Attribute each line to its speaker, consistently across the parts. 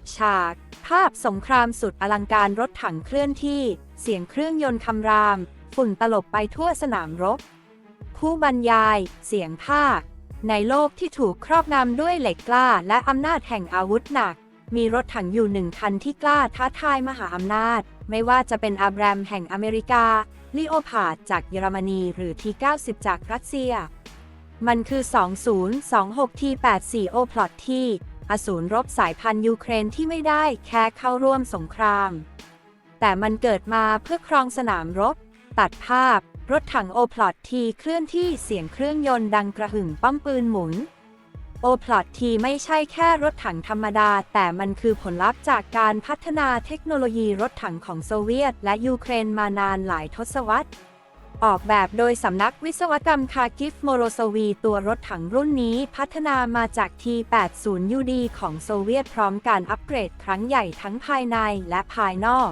Speaker 1: ดฉาก ภาพสงครามสุดอลังการรถถังเคลื่อนที่ เสียงเครื่องยนต์คำราม ฝุ่นตลบไปทั่วสนามรบ ผู้บรรยาย เสียงภาค ในโลกที่ถูกครอบงำด้วยเหล็กกล้า และอำนาจแห่งอาวุธหนัก มีรถถังอยู่หนึ่งคันที่กล้าท้าทายมหาอำนาจ ไม่ว่าจะเป็นอับแรมแห่งอเมริกา ลิโอพาดจากเยอรมนีหรือที90 จากรัสเซียมันคือ 2026ที84โอพลอตที่ อสูรรบสายพันธุ์ยูเครนที่ไม่ได้แค่เข้าร่วมสงคราม แต่มันเกิดมาเพื่อครองสนามรบ ตัดภาพ รถถังโอพลอตทีเคลื่อนที่เสียงเครื่องยนต์ดังกระหึ่มป้อมปืนหมุนโอพลอตทีไม่ใช่แค่รถถังธรรมดา แต่มันคือผลลัพธ์จากการพัฒนาเทคโนโลยีรถถังของโซเวียต และยูเครนมานานหลายทศวรรษ ออกแบบโดยสำนักวิศวกรรมคากิฟโมโรโซวี ตัวรถถังรุ่นนี้พัฒนามาจาก T-80UD ของโซเวียตพร้อมการอัปเกรดครั้งใหญ่ทั้งภายในและภายนอก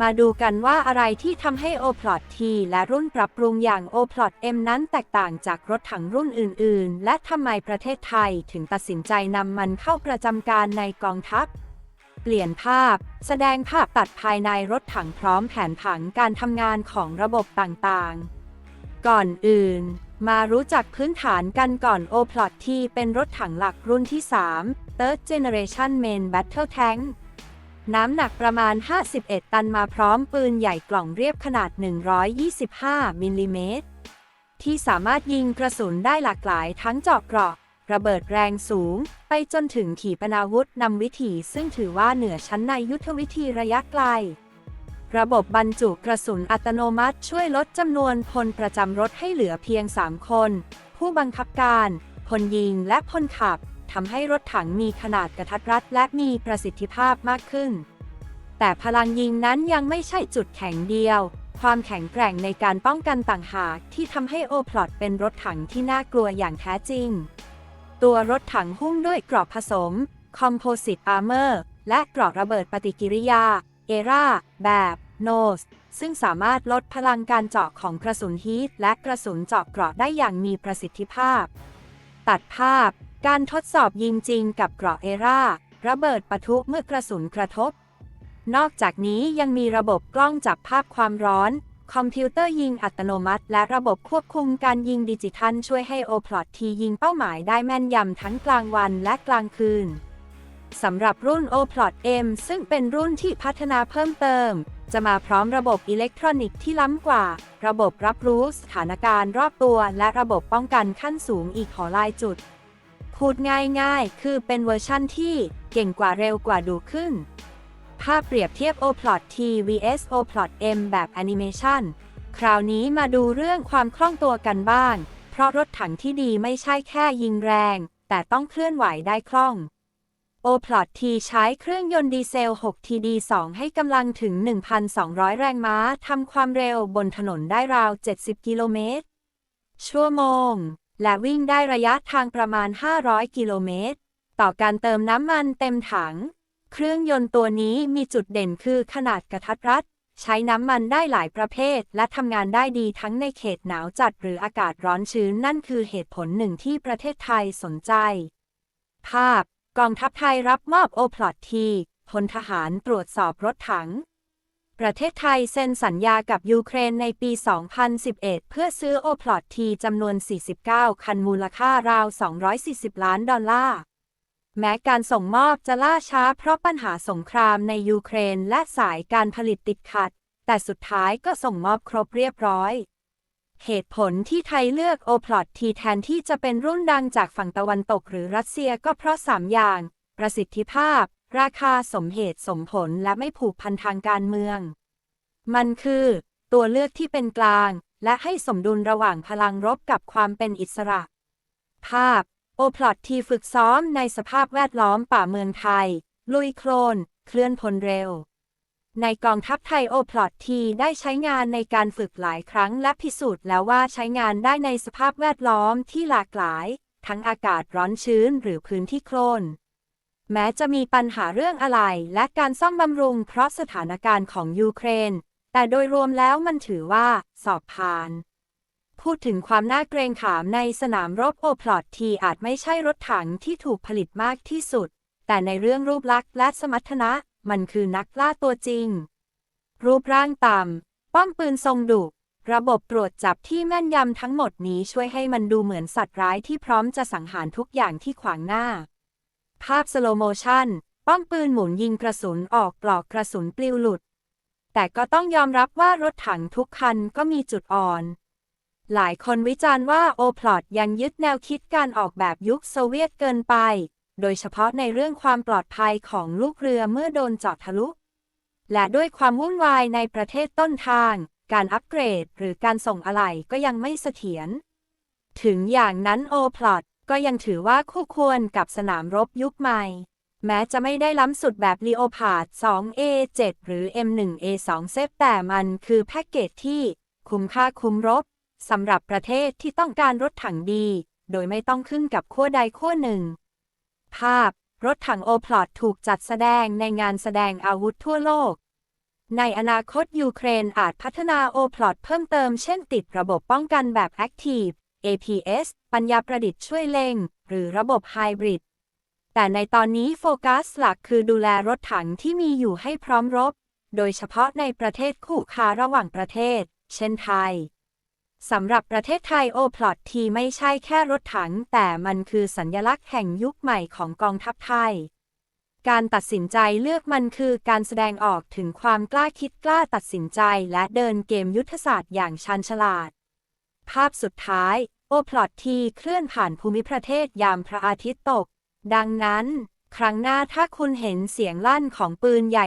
Speaker 1: มาดูกันว่าอะไรที่ทำให้ o p l o t T และรุ่นปรับปรุงอย่าง o p l o t M นั้นแตกต่างจากรถถังรุ่นอื่น ๆ และทำไมประเทศไทยถึงตัดสินใจนำมันเข้าประจำการในกองทัพ ปลี่ยนภาพ แสดงภาพตัดภายในรถถังพร้อมแผนผังการทำงานของระบบต่างๆ ก่อนอื่น มารู้จักพื้นฐานกันก่อน o p l o t ที่เป็นรถถังหลักรุ่นที่ 3 Third Generation Main Battle Tank น้ำหนักประมาณ 51 ตันมาพร้อมปืนใหญ่กล่องเรียบขนาด 125 มิลลิเมตรที่สามารถยิงกระสุนได้หลากหลายทั้งเจาะเกราะ ระเบิดแรงสูง ไปจนถึงขีปนาวุธนำวิถีซึ่งถือว่าเหนือชั้นในยุทธวิธีระยะไกล ระบบบรรจุกระสุนอัตโนมัติช่วยลดจำนวนพลประจำรถให้เหลือเพียง 3 คน ผู้บังคับการ พลยิงและพลขับทำให้รถถังมีขนาดกระทัดรัดและมีประสิทธิภาพมากขึ้น แต่พลังยิงนั้นยังไม่ใช่จุดแข็งเดียว ความแข็งแกร่งในการป้องกันต่างหากที่ทำให้โอพลอตเป็นรถถังที่น่ากลัวอย่างแท้จริง ตัวรถถังหุ้มด้วยเกราะผสม Composite Armor และเกราะระเบิดปฏิกิริยา เอราแบบ Nose ซึ่งสามารถลดพลังการเจาะของกระสุนฮีทและกระสุนเจาะเกราะได้อย่างมีประสิทธิภาพ ตัดภาพ การทดสอบยิงจริงกับเกราะเอราระเบิดปะทุเมื่อกระสุนกระทบ นอกจากนี้ยังมีระบบกล้องจับภาพความร้อน คอมพิวเตอร์ยิงอัตโนมัติ และระบบควบคุมการยิงดิจิทัล ช่วยให้โอพลอตทียิงเป้าหมายได้แม่นยำทั้งกลางวันและกลางคืนสำหรับรุ่น o p l o t M ซึ่งเป็นรุ่นที่พัฒนาเพิ่มเติม จะมาพร้อมระบบอิเล็กทรอนิกส์ที่ล้ำกว่า ระบบรับรู้สถานการณ์รอบตัว และระบบป้องกันขั้นสูงอีกหอลายจุด พูดง่ายๆ คือเป็นเวอร์ชั่นที่เก่งกว่าเร็วกว่าดูขึ้น ภาพเปรียบเทียบ o p l o t T vs o p l o t M แบบแอนิเมชันคราวนี้มาดูเรื่องความคล่องตัวกันบ้าง เพราะรถถังที่ดีไม่ใช่แค่ยิงแรง แต่ต้องเคลื่อนไหวได้คล่อง o p l o t T ใช้เครื่องยนต์ดีเซล 6TD2 ให้กำลังถึง 1,200 แรงม้าทำความเร็วบนถนนได้ราว 70 กิโลเมตร ชั่วโมง และวิ่งได้ระยะทางประมาณ 500 กิโลเมตร ต่อการเติมน้ำมันเต็มถัง เครื่องยนต์ตัวนี้มีจุดเด่นคือขนาดกระทัดรัด ใช้น้ำมันได้หลายประเภท และทำงานได้ดีทั้งในเขตหนาวจัดหรืออากาศร้อนชื้นนั่นคือเหตุผลหนึ่งที่ประเทศไทยสนใจ ภาพ กองทัพไทยรับมอบโอพลอตทีพลทหารตรวจสอบรถถัง ประเทศไทยเซ็นสัญญากับยูเครนในปี 2011 เพื่อซื้อโอพลอตทีจำนวน 49 คันมูลค่าราว 240 ล้านดอลลาร์ แม้การส่งมอบจะล่าช้าเพราะปัญหาสงครามในยูเครนและสายการผลิตติดขัด แต่สุดท้ายก็ส่งมอบครบเรียบร้อย เหตุผลที่ไทยเลือกโอพลอตทีแทนที่จะเป็นรุ่นดังจากฝั่งตะวันตกหรือรัสเซียก็เพราะ 3 อย่าง ประสิทธิภาพ ราคาสมเหตุสมผลและไม่ผูกพันทางการเมือง มันคือ ตัวเลือกที่เป็นกลาง และให้สมดุลระหว่างพลังรบกับความเป็นอิสระ ภาพ โอพลอตทีฝึกซ้อมในสภาพแวดล้อมป่าเมืองไทย ลุยโคลน เคลื่อนพลเร็ว ในกองทัพไทยโอพลอตทีได้ใช้งานในการฝึกหลายครั้งและพิสูจน์แล้วว่าใช้งานได้ในสภาพแวดล้อมที่หลากหลาย ทั้งอากาศร้อนชื้นหรือพื้นที่โคลนแม้จะมีปัญหาเรื่องอะไรและการซ่อมบำรุงเพราะสถานการณ์ของยูเครน แต่โดยรวมแล้วมันถือว่าสอบผ่าน พูดถึงความน่าเกรงขามในสนามรบโอพลอตทีอาจไม่ใช่รถถังที่ถูกผลิตมากที่สุด แต่ในเรื่องรูปลักษณ์และสมรรถนะ มันคือนักล่าตัวจริง รูปร่างต่ำ ป้อมปืนทรงดุระบบตรวจจับที่แม่นยำทั้งหมดนี้ช่วยให้มันดูเหมือนสัตว์ร้ายที่พร้อมจะสังหารทุกอย่างที่ขวางหน้า ภาพสโลโมชันป้อมปืนหมุนยิงกระสุนออกปลอกกระสุนปลิวหลุด แต่ก็ต้องยอมรับว่ารถถังทุกคันก็มีจุดอ่อน หลายคนวิจารณ์ว่าโอพลอตยังยึดแนวคิดการออกแบบยุคโซเวียตเกินไป โดยเฉพาะในเรื่องความปลอดภัยของลูกเรือเมื่อโดนเจาะทะลุ และด้วยความวุ่นวายในประเทศต้นทาง การอัปเกรดหรือการส่งอะไหล่ก็ยังไม่เสถียร ถึงอย่างนั้นโอพลอตก็ยังถือว่าคู่ควรกับสนามรบยุคใหม่ แม้จะไม่ได้ล้ำสุดแบบลีโอพาด 2A7 หรือ M1A2 เซฟแต่มันคือแพ็กเกจที่คุ้มค่าคุ้มรบ สำหรับประเทศที่ต้องการรถถังดี โดยไม่ต้องขึ้นกับขั้วใดขั้วหนึ่ง ภาพ รถถังโอพลอตถูกจัดแสดงในงานแสดงอาวุธทั่วโลก ในอนาคตยูเครนอาจพัฒนาโอพลอตเพิ่มเติมเช่นติดระบบป้องกันแบบ Active APS ปัญญาประดิษฐ์ช่วยเล็ง หรือระบบไฮบริด แต่ในตอนนี้โฟกัสหลักคือดูแลรถถังที่มีอยู่ให้พร้อมรบ โดยเฉพาะในประเทศคู่ค้าระหว่างประเทศ เช่นไทย สำหรับประเทศไทยโอพลอตทีไม่ใช่แค่รถถัง แต่มันคือสัญลักษณ์แห่งยุคใหม่ของกองทัพไทย การตัดสินใจเลือกมันคือการแสดงออกถึงความกล้าคิดกล้าตัดสินใจและเดินเกมยุทธศาสตร์อย่างชันฉลาด ภาพสุดท้าย โอพลอตทีเคลื่อนผ่านภูมิประเทศยามพระอาทิตย์ตก ดังนั้น ครั้งหน้าถ้าคุณเห็นเสียงลั่นของปืนใหญ่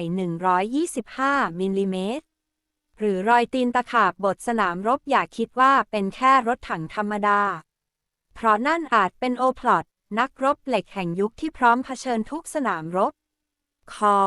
Speaker 1: 125มิลลิเมตร หรือรอยตีนตะขาบบทสนามรบอย่าคิดว่าเป็นแค่รถถังธรรมดา เพราะนั่นอาจเป็นโอพลอตนักรบเหล็กแห่งยุคที่พร้อมเผชิญทุกสนามรบ คอ